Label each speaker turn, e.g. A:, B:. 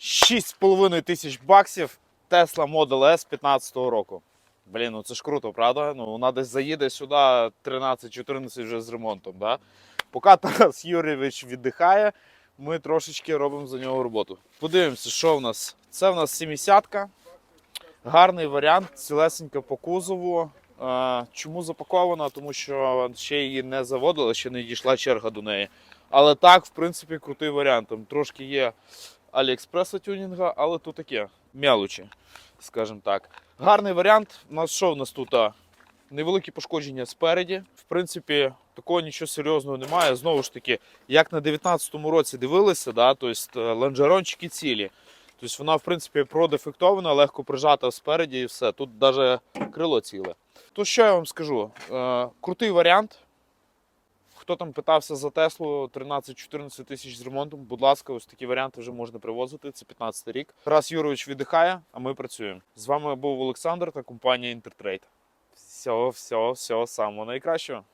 A: 6,5 тисяч баксів Tesla Model S 15 року. Блін, ну це ж круто, правда? Ну, вона десь заїде сюди 13-14 вже з ремонтом. Да? Поки Тарас Юрійович віддихає, ми трошечки робимо за нього роботу. Подивимося, що в нас. Це в нас 70-ка. Гарний варіант, цілесенька по кузову. Е, Чому запакована? Тому що ще її не заводили, ще не дійшла черга до неї. Але так, в принципі, крутий варіант. Там трошки є Аліекспреса тюнінга, але тут таке мелочі, скажімо так. Гарний варіант. У нас що в нас тут? Невеликі пошкодження спереді. В принципі, такого нічого серйозного немає. Знову ж таки, як на 19-му році дивилися, да, тобто лонжерончики цілі. Тобто вона, в принципі, продефектована, легко прижата спереді і все. Тут навіть крило ціле. То що я вам скажу? Е, крутий варіант. Хто там питався за Теслу 13-14 тисяч з ремонтом, будь ласка, ось такі варіанти вже можна привозити. Це 15 рік. Тарас Юрович віддихає, а ми працюємо. З вами був Олександр та компанія Інтертрейд. Всього, всього, всього самого найкращого.